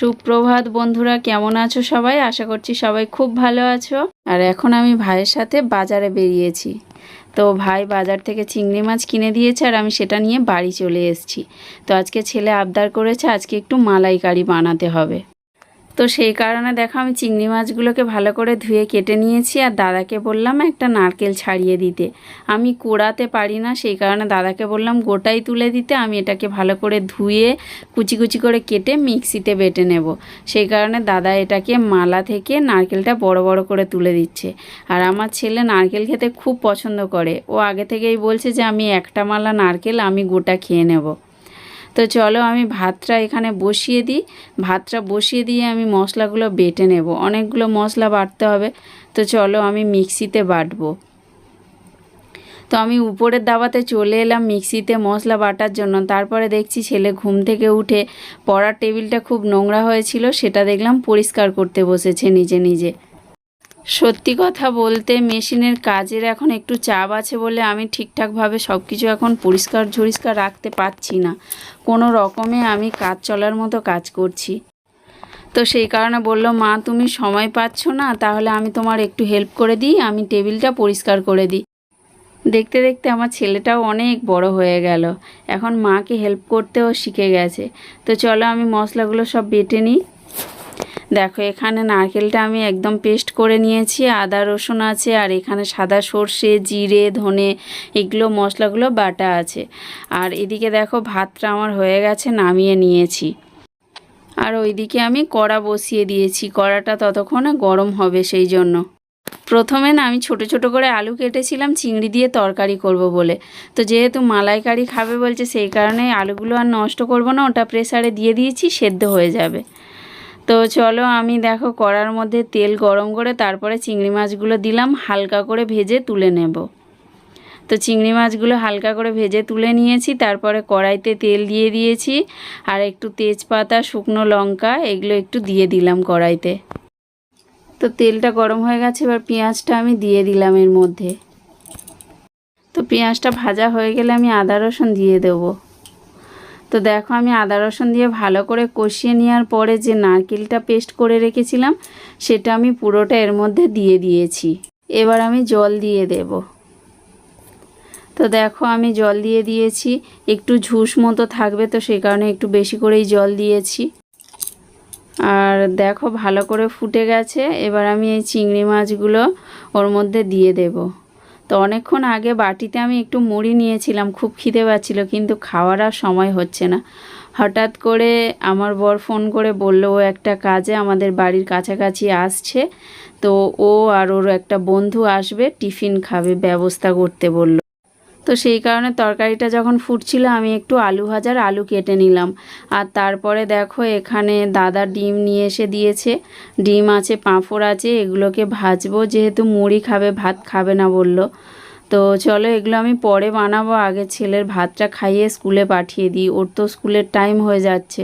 সুপ্রভাত বন্ধুরা, কেমন আছো সবাই? আশা করছি সবাই খুব ভালো আছো। আর এখন আমি ভাইয়ের সাথে বাজারে বেরিয়েছি। তো ভাই বাজার থেকে চিংড়ি মাছ কিনে দিয়েছে আর আমি সেটা নিয়ে বাড়ি চলে এসেছি। তো আজকে ছেলে আবদার করেছে, আজকে একটু মালাইকারি বানাতে হবে। তো সেই কারণে দেখো আমি চিংড়ি মাছগুলোকে ভালো করে ধুয়ে কেটে নিয়েছি আর দাদাকে বললাম একটা নারকেল ছাড়িয়ে দিতে। আমি কোড়াতে পারি না, সেই কারণে দাদাকে বললাম গোটাই তুলে দিতে, আমি এটাকে ভালো করে ধুয়ে কুচি কুচি করে কেটে মিক্সিতে বেটে নেব। সেই কারণে দাদা এটাকে মালা থেকে নারকেলটা বড় বড় করে তুলে দিচ্ছে। আর আমার ছেলে নারকেল খেতে খুব পছন্দ করে। ও আগে থেকেই বলছে যে, আমি একটা মালা নারকেল, আমি গোটা খেয়ে নেব। তো চলো আমি ভাতটা এখানে বসিয়ে দিই। ভাতটা বসিয়ে দিয়ে আমি মশলাগুলো বেটে নেব। অনেকগুলো মশলা বাটতে হবে। তো চলো আমি মিক্সিতে বাটবো। তো আমি উপরের দাবাতে চলে এলাম মিক্সিতে মশলা বাটার জন্য। তারপরে দেখছি ছেলে ঘুম থেকে উঠে পড়ার টেবিলটা খুব নোংরা হয়েছিল। সেটা দেখলাম পরিষ্কার করতে বসেছে নিজে নিজে। সত্যি কথা বলতে মেশিনের কাজের এখন একটু চাপ আছে বলে আমি ঠিকঠাকভাবে সব কিছু এখন পরিষ্কার ঝরিষ্কার রাখতে পারছি না। কোনো রকমে আমি কাজ চলার মতো কাজ করছি। তো সেই কারণে বলল, মা, তুমি সময় পাচ্ছ না, তাহলে আমি তোমার একটু হেল্প করে দিই, আমি টেবিলটা পরিষ্কার করে দিই। দেখতে দেখতে আমার ছেলেটাও অনেক বড় হয়ে গেল। এখন মাকে হেল্প করতেও শিখে গেছে। তো চলো আমি মশলাগুলো সব বেটে নিই। দেখো, এখানে নারকেলটা আমি একদম পেস্ট করে নিয়েছি। আদা, রসুন আছে, আর এখানে সাদা সর্ষে, জিরে, ধনে, এগুলো মশলাগুলো বাটা আছে। আর এদিকে দেখো, ভাতটা আমার হয়ে গেছে, নামিয়ে নিয়েছি। আর ওইদিকে আমি কড়া বসিয়ে দিয়েছি। কড়াটা ততক্ষণে গরম হবে সেই জন্য। প্রথমে না আমি ছোট ছোট করে আলু কেটেছিলাম, চিংড়ি দিয়ে তরকারি করব বলে। তো যেহেতু মালাইকারি খাবে বলছে, সেই কারণে আলুগুলো আর নষ্ট করব না, ওটা প্রেসারে দিয়ে দিয়েছি, সেদ্ধ হয়ে যাবে। তো চলো আমি দেখো কড়ার মধ্যে তেল গরম করে তারপরে চিংড়ি মাছগুলো দিলাম, হালকা করে ভেজে তুলে নেব। তো চিংড়ি মাছগুলো হালকা করে ভেজে তুলে নিয়েছি, তারপরে কড়াইতে তেল দিয়ে দিয়েছি, আর একটু তেজপাতা, শুকনো লঙ্কা এগুলো একটু দিয়ে দিলাম কড়াইতে। তো তেলটা গরম হয়ে গেছে, এবার পেঁয়াজটা আমি দিয়ে দিলাম এর মধ্যে। তো পেঁয়াজটা ভাজা হয়ে গেলে আমি আদা রসুন দিয়ে দেবো। তো দেখো আমি আদা রসুন দিয়ে ভালো করে কষিয়ে নেওয়ার পরে যে নারকেলটা পেস্ট করে রেখেছিলাম, সেটা আমি পুরোটা এর মধ্যে দিয়ে দিয়েছি। এবার আমি জল দিয়ে দেব। তো দেখো আমি জল দিয়ে দিয়েছি। একটু ঝুস মতো থাকবে তো সেই কারণে একটু বেশি করেই জল দিয়েছি। আর দেখো ভালো করে ফুটে গেছে। এবার আমি এই চিংড়ি মাছগুলো ওর মধ্যে দিয়ে দেবো। তো অনেকক্ষণ আগে বাটিতে আমি একটু মুড়ি নিয়েছিলাম, খুব খিদে পাচ্ছিল, কিন্তু খাওয়ার আর সময় হচ্ছে না। হঠাৎ করে আমার বর ফোন করে বলল, ও একটা কাজে আমাদের বাড়ির কাছাকাছি আসছে। তো ও আর ওর একটা বন্ধু আসবে, টিফিন খাবে, ব্যবস্থা করতে বলল। তো সেই কারণে তরকারিটা যখন ফুটছিল, আমি একটু আলু ভাজার আলু কেটে নিলাম। আর তারপরে দেখো, এখানে দাদা ডিম নিয়ে এসে দিয়েছে। ডিম আছে, পাঁপড় আছে, এগুলোকে ভাজবো। যেহেতু মুড়ি খাবে, ভাত খাবে না বলল। তো চলো, এগুলো আমি পরে বানাবো। আগে ছেলের ভাতটা খাইয়ে স্কুলে পাঠিয়ে দিই। ওর তো স্কুলের টাইম হয়ে যাচ্ছে।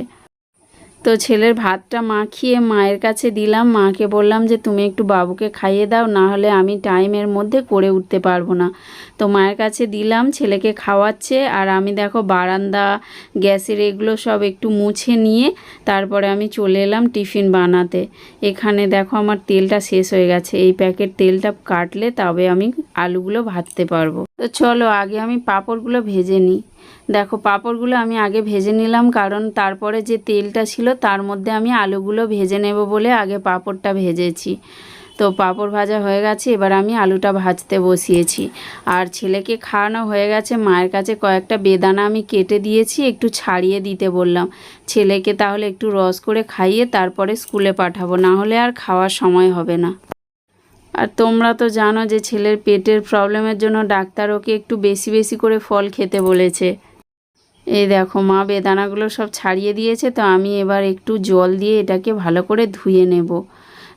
তো ছেলের ভাতটা মাখিয়ে মায়ের কাছে দিলাম। মাকে বললাম যে, তুমি একটু বাবুকে খাইয়ে দাও, না হলে আমি টাইমের মধ্যে করে উঠতে পারব না। তো মায়ের কাছে দিলাম, ছেলেকে খাওয়াচ্ছে। আর আমি দেখো বারান্দা, গ্যাসের এগুলো সব একটু মুছে নিয়ে তারপরে আমি চলে এলাম টিফিন বানাতে। এখানে দেখো আমার তেলটা শেষ হয়ে গেছে। এই প্যাকেট তেলটা কাটলে তবে আমি আলুগুলো ভাজতে পারব। তো চলো আগে আমি পাঁপড়গুলো ভেজে নিই। দেখো, পাঁপড়গুলো আমি আগে ভেজে নিলাম, কারণ তারপরে যে তেলটা ছিল তার মধ্যে আমি আলুগুলো ভেজে নেব বলে আগে পাঁপড়টা ভেজেছি। তো পাঁপড় ভাজা হয়ে গেছে, এবার আমি আলুটা ভাজতে বসিয়েছি। আর ছেলেকে খাওয়ানো হয়ে গেছে, মায়ের কাছে কয়েকটা বেদানা আমি কেটে দিয়েছি, একটু ছাড়িয়ে দিতে বললাম। ছেলেকে তাহলে একটু রস করে খাইয়ে তারপরে স্কুলে পাঠাবো, না হলে আর খাওয়ার সময় হবে না। আর তোমরা তো জানো যে ছেলের পেটের প্রবলেমের জন্য ডাক্তার ওকে একটু বেশি বেশি করে ফল খেতে বলেছে। এই দেখো, মা বেদানাগুলো সব ছাড়িয়ে দিয়েছে, তো আমি এবার একটু জল দিয়ে এটাকে ভালো করে ধুয়ে নেব।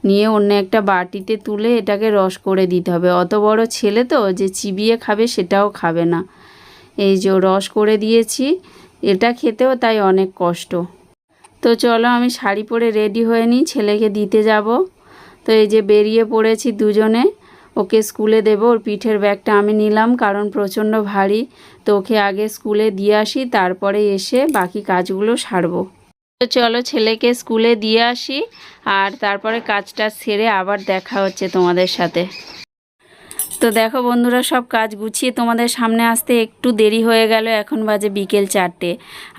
নিয়ে অন্য একটা বাটিতে তুলে এটাকে রস করে দিতে হবে। অত বড় ছেলে তো, যে চিবিয়ে খাবে সেটাও খাবে না। এই যে রস করে দিয়েছি, এটা খেতেও তাই অনেক কষ্ট। তো চলো আমি শাড়ি পরে রেডি হয়ে নিই, ছেলেকে দিতে যাব। তো এই যে বেরিয়ে পড়েছি দুজনে, ওকে স্কুলে দেবো, ওর পিঠের ব্যাগটা আমি নিলাম, কারণ প্রচণ্ড ভারী। তো ওকে আগে স্কুলে দিয়ে আসি, তারপরে এসে বাকি কাজগুলো সারবো। তো চলো ছেলেকে স্কুলে দিয়ে আসি, আর তারপরে কাজটা সেরে আবার দেখা হচ্ছে তোমাদের সাথে। তো দেখো বন্ধুরা, সব কাজ গুছিয়ে তোমাদের সামনে আসতে একটু দেরি হয়ে গেল। এখন বাজে বিকেল চারটে।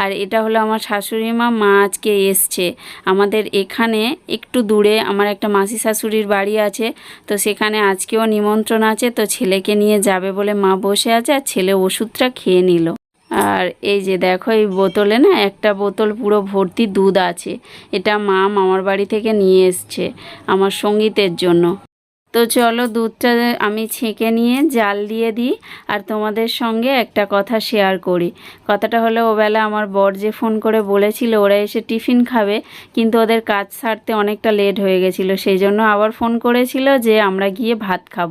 আর এটা হলো আমার শাশুড়ি মা মা আজকে এসছে। আমাদের এখানে একটু দূরে আমার একটা মাসি শাশুড়ির বাড়ি আছে, তো সেখানে আজকেও নিমন্ত্রণ আছে, তো ছেলেকে নিয়ে যাবে বলে মা বসে আছে আর ছেলে ওষুধটা খেয়ে নিল। আর এই যে দেখো, এই বোতলে না একটা বোতল পুরো ভর্তি দুধ আছে। এটা মা মামার বাড়ি থেকে নিয়ে এসছে আমার সঙ্গীতের জন্য। তো চলো দুধটা আমি ছেঁকে নিয়ে জাল দিয়ে দিই আর তোমাদের সঙ্গে একটা কথা শেয়ার করি। কথাটা হলো ওবেলা আমার বর যে ফোন করে বলেছিল ওরা এসে টিফিন খাবে, কিন্তু ওদের কাজ সারতে অনেকটা লেট হয়ে গেছিল, সেই জন্য আবার ফোন করেছিল যে আমরা গিয়ে ভাত খাব।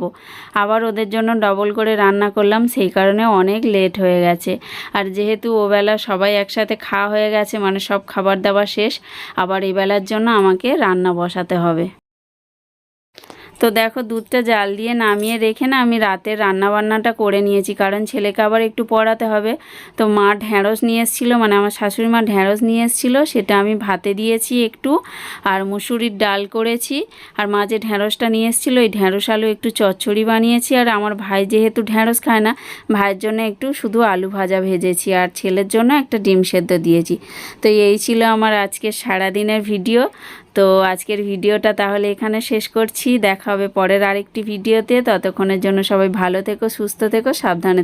আবার ওদের জন্য ডবল করে রান্না করলাম, সেই কারণে অনেক লেট হয়ে গেছে। আর যেহেতু ওবেলা সবাই একসাথে খাওয়া হয়ে গেছে মানে সব খাবার দাবার শেষ, আবার এই বেলার জন্য আমাকে রান্না বসাতে হবে। তো দেখো দুধটা জাল দিয়ে নামিয়ে রেখে না আমি রাতের রান্না বান্নাটা করে নিয়েছি। কারণ ছেলেকে আবার একটু পড়াতে হবে। তো মা ঢ্যাঁড়স নিয়ে এসেছিল মানে আমার শাশুড়ি মা ঢ্যাঁড়স নিয়ে এসেছিল, সেটা আমি ভাতে দিয়েছি একটু। আর মুসুরির ডাল করেছি। আর মা যে ঢ্যাঁড়সটা নিয়ে এসেছিল, এই ঢ্যাঁড়স আলু একটু চচ্চড়ি বানিয়েছি। আর আমার ভাই যেহেতু ঢ্যাঁড়স খায় না, ভাইয়ের জন্য একটু শুধু আলু ভাজা ভেজেছি। আর ছেলের জন্য একটা ডিম সেদ্ধ দিয়েছি। তো এই ছিল আমার আজকের সারাদিনের ভিডিও। তো আজকের ভিডিওটা তাহলে এখানে শেষ করছি। দেখা হবে পরের আরেকটি ভিডিওতে। ততক্ষণের জন্য সবাই ভালো থেকো, সুস্থ থেকো, সাবধানে